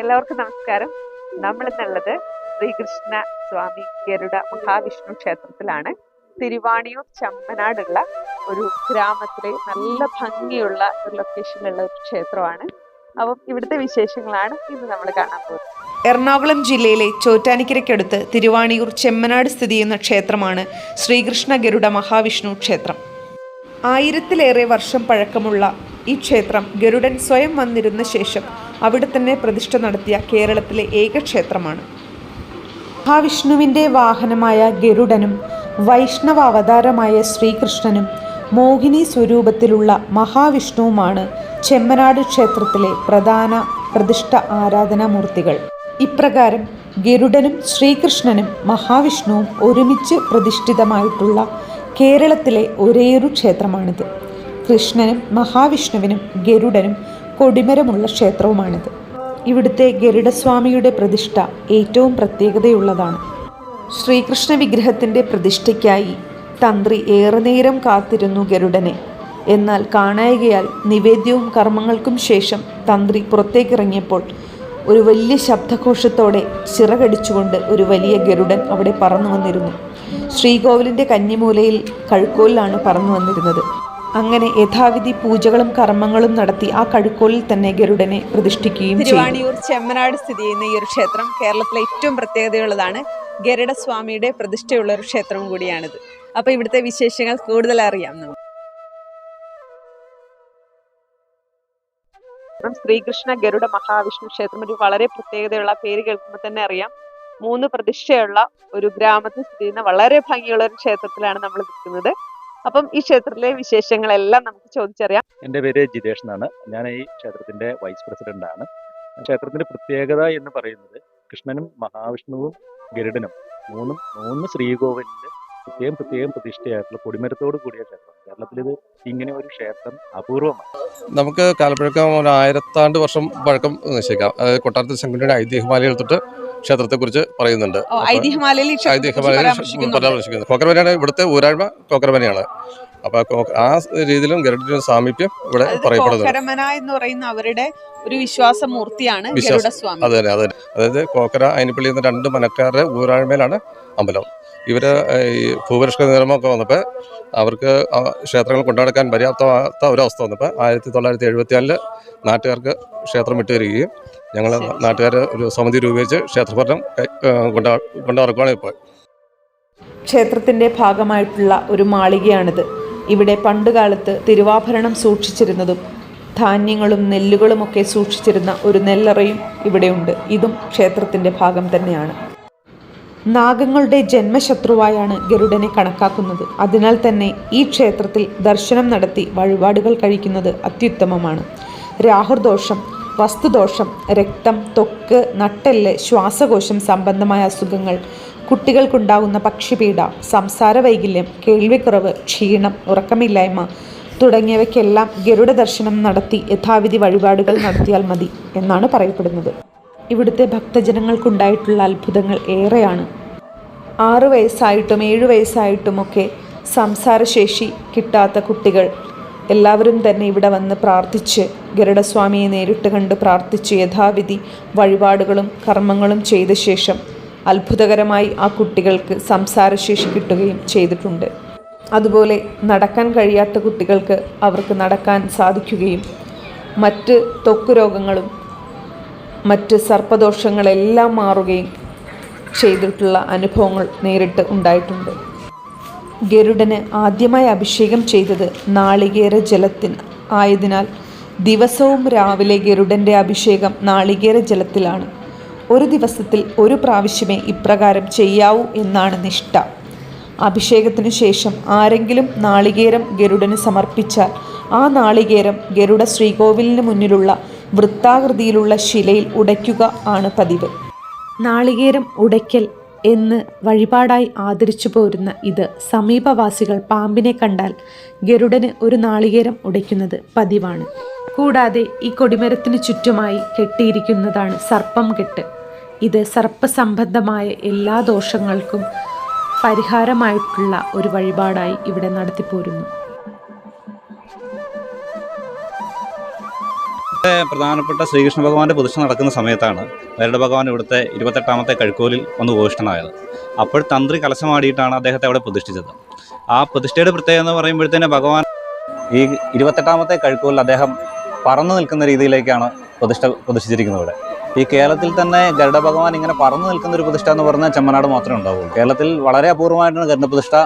എല്ലാവർക്കും നമസ്കാരം. നമ്മൾ ഇന്നുള്ളത് ശ്രീകൃഷ്ണ സ്വാമി ഗരുഡ മഹാവിഷ്ണു ക്ഷേത്രത്തിലാണ്. തിരുവാണിയൂർ ചമ്മനാടുള്ള ഒരു ഗ്രാമത്തിലെ നല്ല ഭംഗിയുള്ള ഒരു ലൊക്കേഷനിലുള്ള ഒരു ക്ഷേത്രമാണ്. അപ്പം ഇവിടുത്തെ വിശേഷങ്ങളാണ് ഇന്ന് നമ്മൾ കാണാൻ പോകുന്നത്. എറണാകുളം ജില്ലയിലെ ചോറ്റാനിക്കരയ്ക്കടുത്ത് തിരുവാണിയൂർ ചെമ്മനാട് സ്ഥിതി ചെയ്യുന്ന ക്ഷേത്രമാണ് ശ്രീകൃഷ്ണ ഗരുഡ മഹാവിഷ്ണു ക്ഷേത്രം. ആയിരത്തിലേറെ വർഷം പഴക്കമുള്ള ഈ ക്ഷേത്രം ഗരുഡൻ സ്വയം വന്നിരുന്ന ശേഷം അവിടെ തന്നെ പ്രതിഷ്ഠ നടത്തിയ കേരളത്തിലെ ഏക ക്ഷേത്രമാണ്. മഹാവിഷ്ണുവിന്റെ വാഹനമായ ഗരുഡനും വൈഷ്ണവ അവതാരമായ ശ്രീകൃഷ്ണനും മോഹിനി സ്വരൂപത്തിലുള്ള മഹാവിഷ്ണുവുമാണ് ചെമ്മനാട് ക്ഷേത്രത്തിലെ പ്രധാന പ്രതിഷ്ഠ ആരാധനാമൂർത്തികൾ. ഇപ്രകാരം ഗരുഡനും ശ്രീകൃഷ്ണനും മഹാവിഷ്ണുവും ഒരുമിച്ച് പ്രതിഷ്ഠിതമായിട്ടുള്ള കേരളത്തിലെ ഒരേയൊരു ക്ഷേത്രമാണിത്. കൃഷ്ണനും മഹാവിഷ്ണുവിനും ഗരുഡനും കൊടിമരമുള്ള ക്ഷേത്രവുമാണിത്. ഇവിടുത്തെ ഗരുഡസ്വാമിയുടെ പ്രതിഷ്ഠ ഏറ്റവും പ്രത്യേകതയുള്ളതാണ്. ശ്രീകൃഷ്ണ വിഗ്രഹത്തിന്റെ പ്രതിഷ്ഠയ്ക്കായി തന്ത്രി ഏറെ നേരം കാത്തിരുന്നു ഗരുഡനെ. എന്നാൽ കാണായികയാൽ നിവേദ്യവും കർമ്മങ്ങൾക്കും ശേഷം തന്ത്രി പുറത്തേക്കിറങ്ങിയപ്പോൾ ഒരു വലിയ ശബ്ദഘോഷത്തോടെ ചിറകടിച്ചുകൊണ്ട് ഒരു വലിയ ഗരുഡൻ അവിടെ പറന്നു വന്നിരുന്നു ശ്രീകോവിലിന്റെ കന്നിമൂലയിൽ കഴുക്കോലിലാണ് പറന്നു വന്നിരുന്നത് അങ്ങനെ യഥാവിധി പൂജകളും കർമ്മങ്ങളും നടത്തി ആ കഴുക്കോലിൽ തന്നെ ഗരുഡനെ പ്രതിഷ്ഠിക്കുകയും ചെയ്തു. തിരുവാണിയൂർ ചെമ്മനാട് സ്ഥിതി ചെയ്യുന്ന ഈ ഒരു ക്ഷേത്രം കേരളത്തിലെ ഏറ്റവും പ്രത്യേകതയുള്ളതാണ്. ഗരുഡസ്വാമിയുടെ പ്രതിഷ്ഠയുള്ള ഒരു ക്ഷേത്രം കൂടിയാണിത്. അപ്പോൾ ഇവിടുത്തെ വിശേഷങ്ങൾ കൂടുതൽ അറിയാം നമുക്ക്. ശ്രീകൃഷ്ണ ഗരുഡ മഹാവിഷ്ണു ക്ഷേത്രം ഒരു വളരെ പ്രത്യേകതയുള്ള പേര് കേൾക്കുമ്പോൾ തന്നെ അറിയാം. മൂന്ന് പ്രതിഷ്ഠയുള്ള ഒരു ഗ്രാമത്തിൽ സ്ഥിതി ചെയ്യുന്ന വളരെ ഭംഗിയുള്ള ഒരു ക്ഷേത്രത്തിലാണ് നമ്മൾ നിൽക്കുന്നത്. അപ്പം ഈ ക്ഷേത്രത്തിലെ വിശേഷങ്ങളെല്ലാം നമുക്ക് ചോദിച്ചറിയാം. എന്റെ പേര് ജിതേഷ് എന്നാണ് ഞാൻ ഈ ക്ഷേത്രത്തിന്റെ വൈസ് പ്രസിഡന്റ് ആണ് ക്ഷേത്രത്തിന്റെ പ്രത്യേകത എന്ന് പറയുന്നത് കൃഷ്ണനും മഹാവിഷ്ണുവും ഗരുഡനും മൂന്നും മൂന്ന് ശ്രീകോവിലിന്റെ പ്രത്യേകം പ്രത്യേകം പ്രതിഷ്ഠയായിട്ടുള്ള കൊടിമരത്തോട് കൂടിയ ക്ഷേത്രം കേരളത്തിൽ ഇത് ഇങ്ങനെ ഒരു ക്ഷേത്രം അപൂർവമാണ്. നമുക്ക് കാലപ്പഴക്കം ഒരു ആയിരത്താണ്ട് വർഷം പഴക്കം നിശ്ചയിക്കാം. അതായത് കൊട്ടാരത്തിൽ ശങ്കുണ്ണിയുടെ ഐതിഹ്യമാലയിൽ തൊട്ട് ക്ഷേത്രത്തെക്കുറിച്ച് പറയുന്നുണ്ട്. ഐതിഹ്യമാലയിൽ. പരാമർശിക്കുന്നത് കോക്കരമനയാണ് ഇവിടുത്തെ ഊരാഴ്മ കോക്കരമനയാണ് അപ്പൊ ആ രീതിയിലും ഗരുഡിന്റെ സാമീപ്യം ഇവിടെ പറയപ്പെടുന്നു എന്ന് പറയുന്ന അവരുടെ ഒരു വിശ്വാസമൂർത്തിയാണ് മൂർത്തിയാണ് അതെ അതെ അതായത് കോക്കര അയിനിപ്പള്ളി എന്ന രണ്ട് മനക്കാരുടെ ഊരാഴ്മയിലാണ് അമ്പലം. ഇവർ ഈ ഭൂപരിഷ്കൃത നിയമമൊക്കെ വന്നപ്പോൾ അവർക്ക് ക്ഷേത്രങ്ങൾ കൊണ്ടുനടക്കാൻ പര്യാപ്തമാകാത്ത ഒരവസ്ഥ വന്നപ്പോൾ ആയിരത്തി തൊള്ളായിരത്തി എഴുപത്തിനാലിൽ നാട്ടുകാർക്ക് ക്ഷേത്രം വിട്ടുവരികയും ഞങ്ങൾ. നാട്ടുകാർ ഒരു സമിതി രൂപീകരിച്ച് ക്ഷേത്രഭരണം കൊണ്ടാ കൊണ്ടുനടക്കുകയാണ് ഇപ്പോൾ. ക്ഷേത്രത്തിന്റെ ഭാഗമായിട്ടുള്ള ഒരു മാളികയാണിത്. ഇവിടെ പണ്ടുകാലത്ത് തിരുവാഭരണം സൂക്ഷിച്ചിരുന്നതും ധാന്യങ്ങളും നെല്ലുകളുമൊക്കെ സൂക്ഷിച്ചിരുന്ന ഒരു നെല്ലറയും ഇവിടെയുണ്ട്. ഇതും ക്ഷേത്രത്തിന്റെ ഭാഗം തന്നെയാണ്. നാഗങ്ങളുടെ ജന്മശത്രുവായാണ് ഗരുഡനെ കണക്കാക്കുന്നത്. അതിനാൽ തന്നെ ഈ ക്ഷേത്രത്തിൽ ദർശനം നടത്തി വഴിപാടുകൾ കഴിക്കുന്നത് അത്യുത്തമമാണ്. രാഹുർദോഷം വസ്തുദോഷം രക്തം തൊക്ക് നട്ടെല്ല് ശ്വാസകോശം സംബന്ധമായ അസുഖങ്ങൾ കുട്ടികൾക്കുണ്ടാകുന്ന പക്ഷിപീഡ സംസാര വൈകല്യം കേൾവിക്കുറവ് ക്ഷീണം ഉറക്കമില്ലായ്മ തുടങ്ങിയവയ്ക്കെല്ലാം ഗരുഡ ദർശനം നടത്തി യഥാവിധി വഴിപാടുകൾ നടത്തിയാൽ മതി എന്നാണ് പറയപ്പെടുന്നത്. ഇവിടുത്തെ ഭക്തജനങ്ങൾക്കുണ്ടായിട്ടുള്ള അത്ഭുതങ്ങൾ ഏറെയാണ്. ആറ് വയസ്സായിട്ടും ഏഴ് വയസ്സായിട്ടുമൊക്കെ സംസാരശേഷി കിട്ടാത്ത കുട്ടികൾ എല്ലാവരും തന്നെ ഇവിടെ വന്ന് പ്രാർത്ഥിച്ച് ഗരുഡസ്വാമിയെ നേരിട്ട് കണ്ട് പ്രാർത്ഥിച്ച് യഥാവിധി വഴിപാടുകളും കർമ്മങ്ങളും ചെയ്ത ശേഷം അത്ഭുതകരമായി ആ കുട്ടികൾക്ക് സംസാരശേഷി കിട്ടുകയും ചെയ്തിട്ടുണ്ട്. അതുപോലെ നടക്കാൻ കഴിയാത്ത കുട്ടികൾക്ക് അവർക്ക് നടക്കാൻ സാധിക്കുകയും മറ്റ് ത്വക്ക് രോഗങ്ങളും മറ്റ് സർപ്പദോഷങ്ങളെല്ലാം മാറുകയും ചെയ്തിട്ടുള്ള അനുഭവങ്ങൾ നേരിട്ട് ഉണ്ടായിട്ടുണ്ട്. ഗരുഡന് ആദ്യമായി അഭിഷേകം ചെയ്തത് നാളികേര ജലത്തിന് ആയതിനാൽ ദിവസവും രാവിലെ ഗരുഡന്റെ അഭിഷേകം നാളികേര ജലത്തിലാണ്. ഒരു ദിവസത്തിൽ ഒരു പ്രാവശ്യമേ ഇപ്രകാരം ചെയ്യാവൂ എന്നാണ് നിഷ്ഠ. അഭിഷേകത്തിനു ശേഷം ആരെങ്കിലും നാളികേരം ഗരുഡന് സമർപ്പിച്ചാൽ ആ നാളികേരം ഗരുഡ ശ്രീകോവിലിന് മുന്നിലുള്ള വൃത്താകൃതിയിലുള്ള ശിലയിൽ ഉടയ്ക്കുക ആണ് പതിവ്. നാളികേരം ഉടയ്ക്കൽ എന്ന് വഴിപാടായി ആദരിച്ചു പോരുന്ന ഇത് സമീപവാസികൾ പാമ്പിനെ കണ്ടാൽ ഗരുഡന് ഒരു നാളികേരം ഉടയ്ക്കുന്നത് പതിവാണ്. കൂടാതെ ഈ കൊടിമരത്തിന് ചുറ്റുമായി കെട്ടിയിരിക്കുന്നതാണ് സർപ്പം കെട്ട്. ഇത് സർപ്പസംബന്ധമായ എല്ലാ ദോഷങ്ങൾക്കും പരിഹാരമായിട്ടുള്ള ഒരു വഴിപാടായി ഇവിടെ നടത്തിപ്പോരുന്നു. പ്രധാനപ്പെട്ട ശ്രീകൃഷ്ണ ഭഗവാന്റെ പ്രതിഷ്ഠ നടക്കുന്ന സമയത്താണ് വരുടെ ഭഗവാൻ ഇവിടുത്തെ ഇരുപത്തെട്ടാമത്തെ കഴുക്കോലിൽ ഒന്ന് ഉപവിഷ്ടനായത്. അപ്പോൾ തന്ത്രി കലശമാടിയിട്ടാണ് അദ്ദേഹത്തെ അവിടെ പ്രതിഷ്ഠിച്ചത്. ആ പ്രതിഷ്ഠയുടെ പ്രത്യേകത എന്ന് പറയുമ്പോഴത്തേന് ഭഗവാൻ ഈ ഇരുപത്തെട്ടാമത്തെ കഴുക്കോലിൽ അദ്ദേഹം പറന്നു നിൽക്കുന്ന രീതിയിലേക്കാണ് പ്രതിഷ്ഠ പ്രതിഷ്ഠിച്ചിരിക്കുന്നത് ഇവിടെ. ഈ കേരളത്തിൽ തന്നെ ഗരുഡ ഭഗവാൻ ഇങ്ങനെ പറന്നു നിൽക്കുന്ന ഒരു പ്രതിഷ്ഠ എന്ന് പറഞ്ഞാൽ ചെമ്മനാട് മാത്രമേ ഉണ്ടാവുള്ളൂ. കേരളത്തിൽ വളരെ അപൂർവമായിട്ടാണ് ഗരുഡ പ്രതിഷ്ഠ.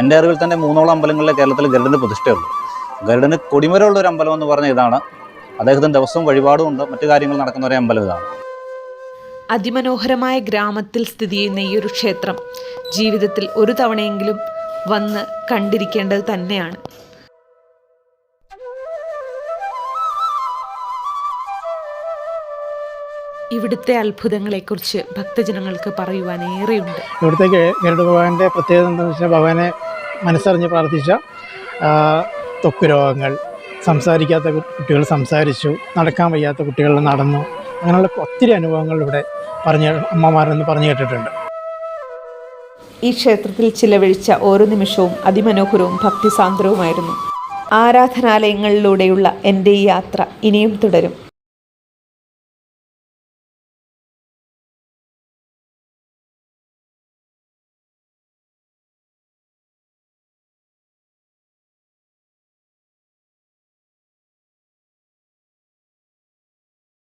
എന്റെ അറിവിൽ തന്നെ മൂന്നോളം അമ്പലങ്ങളിലെ കേരളത്തിൽ ഗരുഡന് പ്രതിഷ്ഠയുള്ളൂ ഗരുഡന് കൊടിമരമുള്ള ഒരു അമ്പലം എന്ന് പറഞ്ഞ ഇതാണ് അദ്ദേഹത്തിന് ദിവസവും വഴിപാടും ഉണ്ട്. മറ്റു കാര്യങ്ങൾ നടക്കുന്ന ഒരു അമ്പലം ഇതാണ്. അതിമനോഹരമായ ഗ്രാമത്തിൽ സ്ഥിതി ചെയ്യുന്ന ഈ ഒരു ക്ഷേത്രം ജീവിതത്തിൽ ഒരു തവണയെങ്കിലും വന്ന് കണ്ടിരിക്കേണ്ടത് തന്നെയാണ്. ഇവിടുത്തെ അത്ഭുതങ്ങളെക്കുറിച്ച് ഭക്തജനങ്ങൾക്ക് പറയുവാൻ ഏറെയുണ്ട്. ഇവിടുത്തെ ഗരുഡ ഭഗവാന്റെ പ്രത്യേകത എന്താണെന്ന് വെച്ചാൽ ഭഗവാനെ മനസ്സറിഞ്ഞ് പ്രാർത്ഥിച്ച തൊക്കു രോഗങ്ങൾ സംസാരിക്കാത്ത കുട്ടികൾ സംസാരിച്ചു നടക്കാൻ വയ്യാത്ത കുട്ടികൾ നടന്നു. അങ്ങനെയുള്ള ഒത്തിരി അനുഭവങ്ങൾ ഇവിടെ പറഞ്ഞ അമ്മമാരെന്ന് പറഞ്ഞു കേട്ടിട്ടുണ്ട്. ഈ ക്ഷേത്രത്തിൽ ചിലവഴിച്ച ഓരോ നിമിഷവും അതിമനോഹരവും ഭക്തിസാന്ദ്രവുമായിരുന്നു. ആരാധനാലയങ്ങളിലൂടെയുള്ള എന്റെ ഈ യാത്ര ഇനിയും തുടരും.